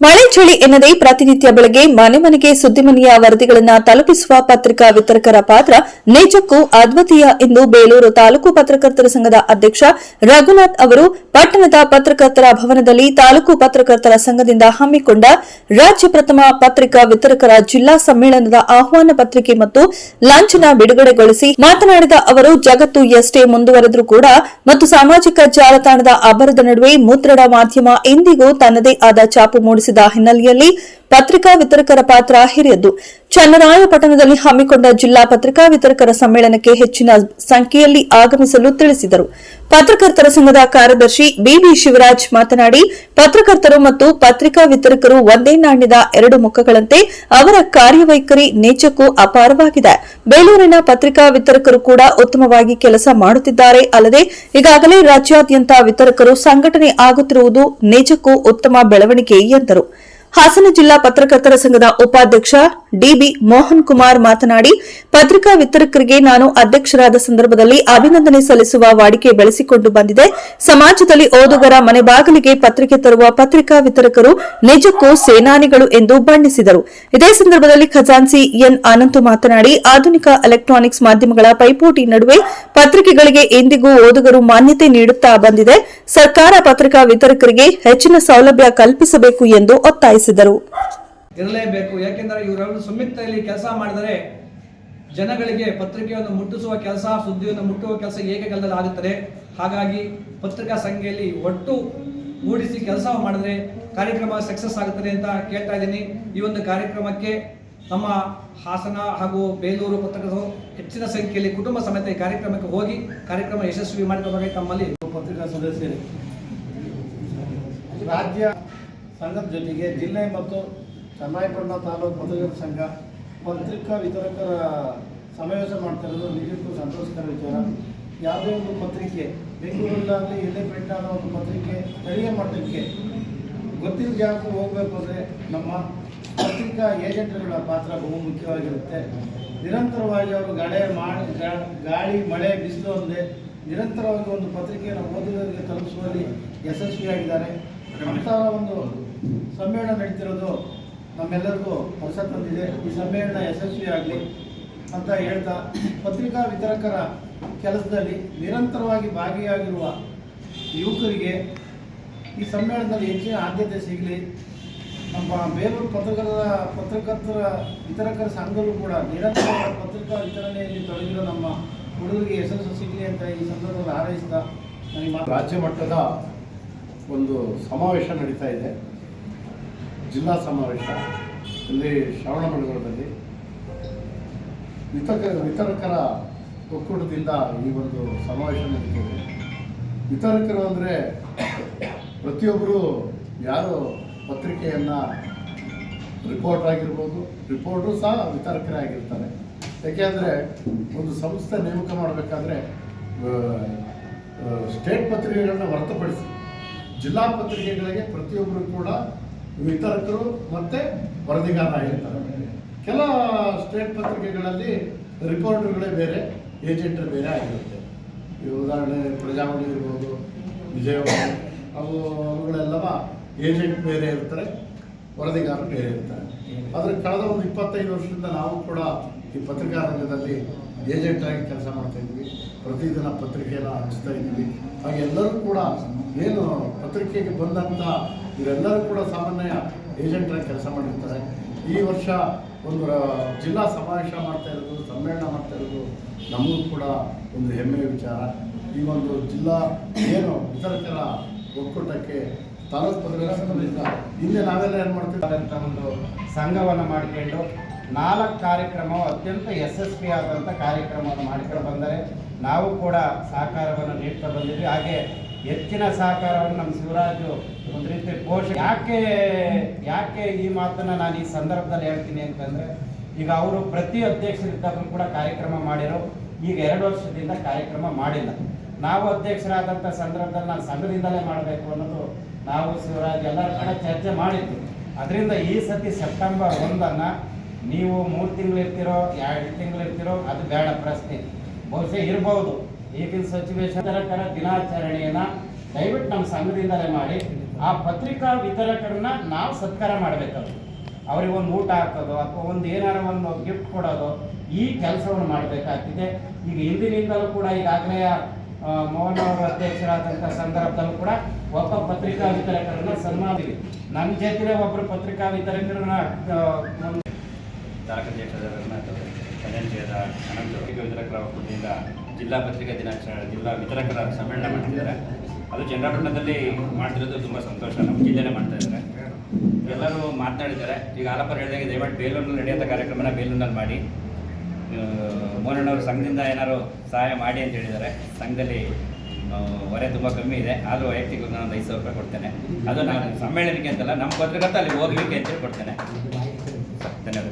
ಮಳೆ ಚಳಿ ಎನ್ನದೇ ಪ್ರತಿನಿತ್ಯ ಬೆಳಗ್ಗೆ ಮನೆ ಮನೆಗೆ ಸುದ್ದಿಮನೆಯ ವರದಿಗಳನ್ನು ತಲುಪಿಸುವ ಪತ್ರಿಕಾ ವಿತರಕರ ಪಾತ್ರ ನಿಜಕ್ಕೂ ಅದ್ವಿತೀಯ ಎಂದು ಬೇಲೂರು ತಾಲೂಕು ಪತ್ರಕರ್ತರ ಸಂಘದ ಅಧ್ಯಕ್ಷ ರಘುನಾಥ್ ಅವರು ಪಟ್ಟಣದ ಪತ್ರಕರ್ತರ ಭವನದಲ್ಲಿ ತಾಲೂಕು ಪತ್ರಕರ್ತರ ಸಂಘದಿಂದ ಹಮ್ಮಿಕೊಂಡ ರಾಜ್ಯ ಪ್ರಥಮ ಪತ್ರಿಕಾ ವಿತರಕರ ಜಿಲ್ಲಾ ಸಮ್ಮೇಳನದ ಆಹ್ವಾನ ಪತ್ರಿಕೆ ಮತ್ತು ಲಾಂಛನ ಬಿಡುಗಡೆಗೊಳಿಸಿ ಮಾತನಾಡಿದ ಅವರು, ಜಗತ್ತು ಎಷ್ಟೇ ಮುಂದುವರೆದರೂ ಕೂಡ ಮತ್ತು ಸಾಮಾಜಿಕ ಜಾಲತಾಣದ ಅಬ್ಬರದ ನಡುವೆ ಮುದ್ರಣ ಮಾಧ್ಯಮ ಎಂದಿಗೂ ತನ್ನದೇ ಆದ ಚಾಪು ಮೂಡಿಸಿದ ಹಿನ್ನೆಲೆಯಲ್ಲಿ ಪತ್ರಿಕಾ ವಿತರಕರ ಪಾತ್ರ ಹಿರಿಯದ್ದು. ಚನ್ನರಾಯಪಟ್ಟಣದಲ್ಲಿ ಹಮ್ಮಿಕೊಂಡ ಜಿಲ್ಲಾ ಪತ್ರಿಕಾ ವಿತರಕರ ಸಮ್ಮೇಳನಕ್ಕೆ ಹೆಚ್ಚಿನ ಸಂಖ್ಯೆಯಲ್ಲಿ ಆಗಮಿಸಲು ತಿಳಿಸಿದರು. ಪತ್ರಕರ್ತರ ಸಂಘದ ಕಾರ್ಯದರ್ಶಿ ಬಿಬಿ ಶಿವರಾಜ್ ಮಾತನಾಡಿ, ಪತ್ರಕರ್ತರು ಮತ್ತು ಪತ್ರಿಕಾ ವಿತರಕರು ಒಂದೇ ನಾಣ್ಯದ ಎರಡು ಮುಖಗಳಂತೆ ಅವರ ಕಾರ್ಯವೈಖರಿ ನೇಚಕ್ಕೂ ಅಪಾರವಾಗಿದೆ. ಬೇಲೂರಿನ ಪತ್ರಿಕಾ ವಿತರಕರು ಕೂಡ ಉತ್ತಮವಾಗಿ ಕೆಲಸ ಮಾಡುತ್ತಿದ್ದಾರೆ ಅಲ್ಲದೆ, ಈಗಾಗಲೇ ರಾಜ್ಯಾದ್ಯಂತ ವಿತರಕರು ಸಂಘಟನೆ ಆಗುತ್ತಿರುವುದು ನೇಚಕ್ಕೂ ಉತ್ತಮ ಬೆಳವಣಿಗೆ ಎಂದರು. ಹಾಸನ ಜಿಲ್ಲಾ ಪತ್ರಕರ್ತರ ಸಂಘದ ಉಪಾಧ್ಯಕ್ಷ ಡಿಬಿ ಮೋಹನ್ ಕುಮಾರ್ ಮಾತನಾಡಿ, ಪತ್ರಿಕಾ ವಿತರಕರಿಗೆ ನಾನು ಅಧ್ಯಕ್ಷರಾದ ಸಂದರ್ಭದಲ್ಲಿ ಅಭಿನಂದನೆ ಸಲ್ಲಿಸುವ ವಾಡಿಕೆ ಬೆಳೆಸಿಕೊಂಡು ಬಂದಿದೆ. ಸಮಾಜದಲ್ಲಿ ಓದುಗರ ಮನೆ ಬಾಗಿಲಿಗೆ ಪತ್ರಿಕೆ ತರುವ ಪತ್ರಿಕಾ ವಿತರಕರು ನಿಜಕ್ಕೂ ಸೇನಾನಿಗಳು ಎಂದು ಬಣ್ಣಿಸಿದರು. ಇದೇ ಸಂದರ್ಭದಲ್ಲಿ ಖಜಾನ್ಸಿ ಎನ್ ಅನಂತು ಮಾತನಾಡಿ, ಆಧುನಿಕ ಎಲೆಕ್ಟ್ರಾನಿಕ್ಸ್ ಮಾಧ್ಯಮಗಳ ಪೈಪೋಟಿ ನಡುವೆ ಪತ್ರಿಕೆಗಳಿಗೆ ಎಂದಿಗೂ ಓದುಗರು ಮಾನ್ಯತೆ ನೀಡುತ್ತಾ ಬಂದಿದೆ. ಸರ್ಕಾರ ಪತ್ರಿಕಾ ವಿತರಕರಿಗೆ ಹೆಚ್ಚಿನ ಸೌಲಭ್ಯ ಕಲ್ಪಿಸಬೇಕು ಎಂದು ಒತ್ತಾಯಿಸಿದರು. ಇರಲೇಬೇಕು. ಯಾಕೆಂದರೆ ಇವರೆಲ್ಲರೂ ಸಂಯುಕ್ತದಲ್ಲಿ ಕೆಲಸ ಮಾಡಿದರೆ ಜನಗಳಿಗೆ ಪತ್ರಿಕೆಯನ್ನು ಮುಟ್ಟಿಸುವ ಕೆಲಸ, ಸುದ್ದಿಯನ್ನು ಮುಟ್ಟುವ ಕೆಲಸ ಏಕಕಾಲದಲ್ಲಿ ಆಗುತ್ತದೆ. ಹಾಗಾಗಿ ಪತ್ರಿಕಾ ಸಂಘೆಯಲ್ಲಿ ಒಟ್ಟು ಮೂಡಿಸಿ ಕೆಲಸ ಮಾಡಿದರೆ ಕಾರ್ಯಕ್ರಮ ಸಕ್ಸಸ್ ಆಗುತ್ತದೆ ಅಂತ ಕೇಳ್ತಾ ಇದ್ದೀನಿ. ಈ ಒಂದು ಕಾರ್ಯಕ್ರಮಕ್ಕೆ ನಮ್ಮ ಹಾಸನ ಹಾಗೂ ಬೇಲೂರು ಪತ್ರಿಕಾ ಹೆಚ್ಚಿನ ಸಂಖ್ಯೆಯಲ್ಲಿ ಕುಟುಂಬ ಸಮೇತ ಈ ಕಾರ್ಯಕ್ರಮಕ್ಕೆ ಹೋಗಿ ಕಾರ್ಯಕ್ರಮ ಯಶಸ್ವಿ ಮಾಡಿಕೊಳ್ಳಬೇಕು ತಮ್ಮಲ್ಲಿ ಪತ್ರಿಕಾ ಸದಸ್ಯರೇ, ರಾಜ್ಯ ಸಂಘದ ಜೊತೆಗೆ ಜಿಲ್ಲೆ ಮತ್ತು ಚನ್ನರಾಯಪಟ್ಟಣ ತಾಲೂಕು ಮತದಾರ ಸಂಘ ಪತ್ರಿಕಾ ವಿತರಕರ ಸಮಾವೇಶ ಮಾಡ್ತಾ ಇರೋದು ನಿಜಕ್ಕೂ ಸಂತೋಷಕರ ವಿಚಾರ. ಯಾವುದೇ ಒಂದು ಪತ್ರಿಕೆ ಬೆಂಗಳೂರಿನಾಗಲಿ ಎಲ್ಲೇ ಪ್ರಿಂಟ್ ಅನ್ನೋ ಒಂದು ಪತ್ರಿಕೆ ಸ್ಥಳೀಯ ಮಟ್ಟಕ್ಕೆ ಗೊತ್ತಿಲ್ಲ ಜಾಗಕ್ಕೆ ಹೋಗಬೇಕು ಅಂದರೆ ನಮ್ಮ ಪತ್ರಿಕಾ ಏಜೆಂಟ್ಗಳ ಪಾತ್ರ ಬಹು ಮುಖ್ಯವಾಗಿರುತ್ತೆ. ನಿರಂತರವಾಗಿ ಅವರು ಗಡೆ ಮಾಡಿ ಗಾಳಿ, ಮಳೆ, ಬಿಸಿಲು ಅಂದರೆ ನಿರಂತರವಾಗಿ ಒಂದು ಪತ್ರಿಕೆಯನ್ನು ಓದುಗರಿಗೆ ತಲುಪಿಸುವಲ್ಲಿ ಯಶಸ್ವಿಯಾಗಿದ್ದಾರೆ. ಅಂತಹ ಒಂದು ಸಮ್ಮೇಳನ ನಡೀತಿರೋದು ನಮ್ಮೆಲ್ಲರಿಗೂ ಹೊಸ ತಂದಿದೆ. ಈ ಸಮ್ಮೇಳನ ಯಶಸ್ವಿಯಾಗಲಿ ಅಂತ ಹೇಳ್ತಾ ಪತ್ರಿಕಾ ವಿತರಕರ ಕೆಲಸದಲ್ಲಿ ನಿರಂತರವಾಗಿ ಭಾಗಿಯಾಗಿರುವ ಯುವಕರಿಗೆ ಈ ಸಮ್ಮೇಳನದಲ್ಲಿ ಹೆಚ್ಚಿನ ಆದ್ಯತೆ ಸಿಗಲಿ. ನಮ್ಮ ಬೇಲೂರು ಪತ್ರಕರ್ತರ ಪತ್ರಕರ್ತರ ವಿತರಕರ ಸಂಘದಲ್ಲೂ ಕೂಡ ನಿರಂತರ ಪತ್ರಿಕಾ ವಿತರಣೆಯಲ್ಲಿ ತೊಡಗಿರೋ ನಮ್ಮ ಹುಡುಗರಿಗೆ ಯಶಸ್ಸು ಸಿಗಲಿ ಅಂತ ಈ ಸಂದರ್ಭದಲ್ಲಿ ಹಾರೈಸ್ತಾ ನನಗೆ ರಾಜ್ಯ ಮಟ್ಟದ ಒಂದು ಸಮಾವೇಶ ನಡೀತಾ ಇದೆ. ಜಿಲ್ಲಾ ಸಮಾವೇಶ ಇಲ್ಲಿ ಶ್ರವಣಬೆಳಗೊಳದಲ್ಲಿ. ವಿತರ್ಕ, ವಿತರಕರ ಒಕ್ಕೂಟದಿಂದ ಈ ಒಂದು ಸಮಾವೇಶ ನಡೀತೇವೆ ವಿತರಕರು ಅಂದರೆ ಪ್ರತಿಯೊಬ್ಬರು ಯಾರು ಪತ್ರಿಕೆಯನ್ನು ರಿಪೋರ್ಟರ್ ಆಗಿರ್ಬೋದು, ರಿಪೋರ್ಟ್ರು ಸಹ ವಿತರಕರೇ ಆಗಿರ್ತಾರೆ. ಯಾಕೆಂದರೆ ಒಂದು ಸಂಸ್ಥೆ ನೇಮಕ ಮಾಡಬೇಕಾದ್ರೆ ಸ್ಟೇಟ್ ಪತ್ರಿಕೆಗಳನ್ನ ಹೊರತುಪಡಿಸಿ ಜಿಲ್ಲಾ ಪತ್ರಿಕೆಗಳಿಗೆ ಪ್ರತಿಯೊಬ್ಬರು ಕೂಡ ವಿತರಕರು ಮತ್ತು ವರದಿಗಾರ ಆಗಿರ್ತಾರೆ. ಕೆಲ ಸ್ಟೇಟ್ ಪತ್ರಿಕೆಗಳಲ್ಲಿ ರಿಪೋರ್ಟರ್ಗಳೇ ಬೇರೆ, ಏಜೆಂಟ್ರು ಬೇರೆ ಆಗಿರುತ್ತೆ. ಈ ಉದಾಹರಣೆ ಪ್ರಜಾವಾಣಿ ಇರ್ಬೋದು, ವಿಜಯವಾಣಿ, ಅವು ಅವುಗಳೆಲ್ಲವ ಏಜೆಂಟ್ ಬೇರೆ ಇರ್ತಾರೆ ವರದಿಗಾರರು ಬೇರೆ ಇರ್ತಾರೆ. ಆದರೆ ಕಳೆದ ಒಂದು ಇಪ್ಪತ್ತೈದು ವರ್ಷದಿಂದ ನಾವು ಕೂಡ ಈ ಪತ್ರಿಕಾ ರಂಗದಲ್ಲಿ ಏಜೆಂಟ್ ಆಗಿ ಕೆಲಸ ಮಾಡ್ತಾ ಇದ್ವಿ. ಪ್ರತಿದಿನ ಪತ್ರಿಕೆಯನ್ನು ಹಂಚ್ತಾ ಇದ್ವಿ. ಹಾಗೆ ಎಲ್ಲರೂ ಕೂಡ ಏನು ಪತ್ರಿಕೆಗೆ ಬಂದಂಥ ಇವರೆಲ್ಲರೂ ಕೂಡ ಸಾಮಾನ್ಯ ಏಜೆಂಟಾಗಿ ಕೆಲಸ ಮಾಡಿರ್ತಾರೆ. ಈ ವರ್ಷ ಒಂದು ಜಿಲ್ಲಾ ಸಮಾವೇಶ ಮಾಡ್ತಾ ಇರೋದು, ಸಮ್ಮೇಳನ ಮಾಡ್ತಾ ಇರೋದು ನಮಗೂ ಕೂಡ ಒಂದು ಹೆಮ್ಮೆಯ ವಿಚಾರ. ಈ ಒಂದು ಜಿಲ್ಲಾ ಏನು ವಿತರಕರ ಒಕ್ಕೂಟಕ್ಕೆ ತಾಲೂಕು ಸಂಘದಿಂದ ಹಿಂದೆ ನಾವೆಲ್ಲ ಏನು ಮಾಡ್ತೀವಿ ಅಂತ ಒಂದು ಸಂಘವನ್ನು ಮಾಡಿಕೊಂಡು ನಾಲ್ಕು ಕಾರ್ಯಕ್ರಮವು ಅತ್ಯಂತ ಯಶಸ್ವಿಯಾದಂಥ ಕಾರ್ಯಕ್ರಮವನ್ನು ಮಾಡಿಕೊಂಡು ಬಂದರೆ ನಾವು ಕೂಡ ಸಹಕಾರವನ್ನು ನೀಡ್ತಾ ಬಂದಿದ್ವಿ. ಹಾಗೆ ಹೆಚ್ಚಿನ ಸಹಕಾರವನ್ನು ನಮ್ಮ ಶಿವರಾಜು ಒಂದು ರೀತಿ ಪೋಷ ಯಾಕೆ ಯಾಕೆ ಈ ಮಾತನ್ನು ನಾನು ಈ ಸಂದರ್ಭದಲ್ಲಿ ಹೇಳ್ತೀನಿ ಅಂತಂದರೆ, ಈಗ ಅವರು ಪ್ರತಿ ಅಧ್ಯಕ್ಷರಿದ್ದಾಗಲೂ ಕೂಡ ಕಾರ್ಯಕ್ರಮ ಮಾಡಿರೋ ಈಗ ಎರಡು ವರ್ಷದಿಂದ ಕಾರ್ಯಕ್ರಮ ಮಾಡಿಲ್ಲ. ನಾವು ಅಧ್ಯಕ್ಷರಾದಂಥ ಸಂದರ್ಭದಲ್ಲಿ ನಾನು ಸಂಘದಿಂದಲೇ ಮಾಡಬೇಕು ಅನ್ನೋದು ನಾವು ಶಿವರಾಜ್ ಎಲ್ಲರ ಕಡೆ ಚರ್ಚೆ ಮಾಡಿದ್ವಿ. ಅದರಿಂದ ಈ ಸತಿ ಸೆಪ್ಟೆಂಬರ್ ಒಂದನ್ನು ನೀವು ಮೂರು ತಿಂಗಳು ಇರ್ತಿರೋ, ಎರಡು ತಿಂಗಳು ಇರ್ತಿರೋ, ಅದು ಬೇಡ ಪ್ರಶ್ನೆ. ಬಹುಶಃ ಇರ್ಬೋದು. ಈಗಿನ ಸಿಚುವೇಶನ್ ವಿತರಕರ ದಿನಾಚರಣೆಯನ್ನ ದಯವಿಟ್ಟು ನಮ್ಮ ಸಂಘದಿಂದಲೇ ಮಾಡಿ, ಆ ಪತ್ರಿಕಾ ವಿತರಕರನ್ನ ನಾವು ಸತ್ಕಾರ ಮಾಡಬೇಕಲ್ಲ ಅವ್ರಿಗೆ ಒಂದು ಊಟ ಹಾಕೋದು ಅಥವಾ ಒಂದು ಏನಾರ ಒಂದು ಗಿಫ್ಟ್ ಕೊಡೋದು, ಈ ಕೆಲಸವನ್ನು ಮಾಡಬೇಕಾಗ್ತಿದೆ. ಈಗ ಹಿಂದಿನಿಂದಲೂ ಕೂಡ ಈಗಾಗಲೇ ಮೋಹನ್ ಅವರು ಅಧ್ಯಕ್ಷರಾದಂಥ ಸಂದರ್ಭದಲ್ಲೂ ಕೂಡ ಒಬ್ಬ ಪತ್ರಿಕಾ ವಿತರಕರನ್ನ ಸನ್ಮಾನಿದ್ವಿ ನಮ್ಮ ಜೊತೆ ಒಬ್ಬರು ಪತ್ರಿಕಾ ವಿತರಕರನ್ನ ದಾಖಲೆ ವಿತರಕರ ಜಿಲ್ಲಾ ಪತ್ರಿಕಾ ದಿನಾಚರಣೆ ಜಿಲ್ಲಾ ವಿತರಕರ ಸಮ್ಮೇಳನ ಮಾಡ್ತಿದ್ದಾರೆ. ಅದು ಚಂದ್ರಪಟ್ಟಣದಲ್ಲಿ ಮಾಡ್ತಿರೋದು ತುಂಬ ಸಂತೋಷ. ನಮ್ಮ ಜಿಲ್ಲೆನೇ ಮಾಡ್ತಾ ಇದ್ದಾರೆ. ಎಲ್ಲರೂ ಮಾತನಾಡಿದ್ದಾರೆ. ಈಗ ಆಲಪ್ಪ ಹೇಳಿದಾಗ ದಯಮಾಡಿ ಬೇಲೂರಿನಲ್ಲಿ ನಡೆಯುವಂಥ ಕಾರ್ಯಕ್ರಮನ ಬೇಲೂರಿನಲ್ಲಿ ಮಾಡಿ. ಮೋನಣ್ಣವರು ಸಂಘದಿಂದ ಏನಾದ್ರು ಸಹಾಯ ಮಾಡಿ ಅಂತ ಹೇಳಿದ್ದಾರೆ. ಸಂಘದಲ್ಲಿ ಹೊರೆ ತುಂಬ ಕಮ್ಮಿ ಇದೆ. ಆದರೂ ವೈಯಕ್ತಿಕ ನಾನು ಐದು ಸಾವಿರ ರೂಪಾಯಿ ಕೊಡ್ತೇನೆ. ಅದು ನಾನು ಸಮ್ಮೇಳನಕ್ಕೆ ಅಂತಲ್ಲ, ನಮ್ಮ ಪತ್ರಕರ್ತ ಅಲ್ಲಿ ಹೋಗ್ಲಿಕ್ಕೆ ಅಂತೇಳಿ ಕೊಡ್ತೇನೆ ಧನ್ಯವಾದ